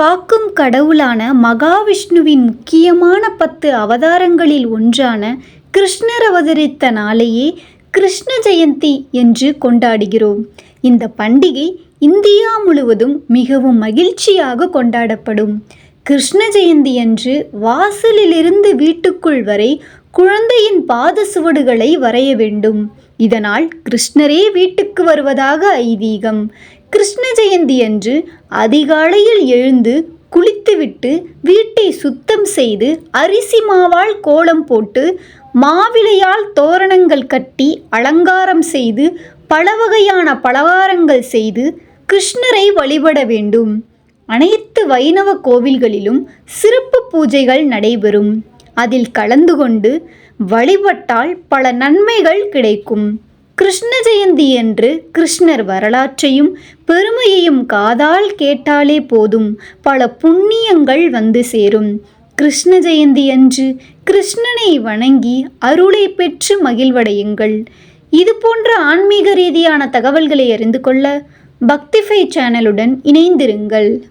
காக்கும் கடவுளான மகாவிஷ்ணுவின் முக்கியமான பத்து அவதாரங்களில் ஒன்றான கிருஷ்ணர் அவதரித்த நாளையே கிருஷ்ண ஜெயந்தி என்று கொண்டாடுகிறோம். இந்த பண்டிகை இந்தியா முழுவதும் மிகவும் மகிழ்ச்சியாக கொண்டாடப்படும். கிருஷ்ண ஜெயந்தி அன்று வாசலிலிருந்து வீட்டுக்குள் வரை குழந்தையின் பாத சுவடுகளை வரைய வேண்டும். இதனால் கிருஷ்ணரே வீட்டுக்கு வருவதாக ஐதீகம். கிருஷ்ண ஜெயந்தி அன்று அதிகாலையில் எழுந்து குளித்துவிட்டு வீட்டை சுத்தம் செய்து அரிசி மாவால் கோலம் போட்டு மாவிலையால் தோரணங்கள் கட்டி அலங்காரம் செய்து பல வகையான பலகாரங்கள் செய்து கிருஷ்ணரை வழிபட வேண்டும். அனைத்து வைணவ கோவில்களிலும் சிறப்பு பூஜைகள் நடைபெறும். அதில் கலந்து கொண்டு வழிபட்டால் பல நன்மைகள் கிடைக்கும். கிருஷ்ண ஜெயந்தி என்று கிருஷ்ணர் வரலாற்றையும் பெருமையையும் காதால் கேட்டாலே போதும் பல புண்ணியங்கள் வந்து சேரும். கிருஷ்ண ஜெயந்தி அன்று கிருஷ்ணனை வணங்கி அருளை பெற்று மகிழ்வடையுங்கள். இது போன்ற ஆன்மீக ரீதியான தகவல்களை அறிந்து கொள்ள பக்திஃபை சேனலுடன் இணைந்திருங்கள்.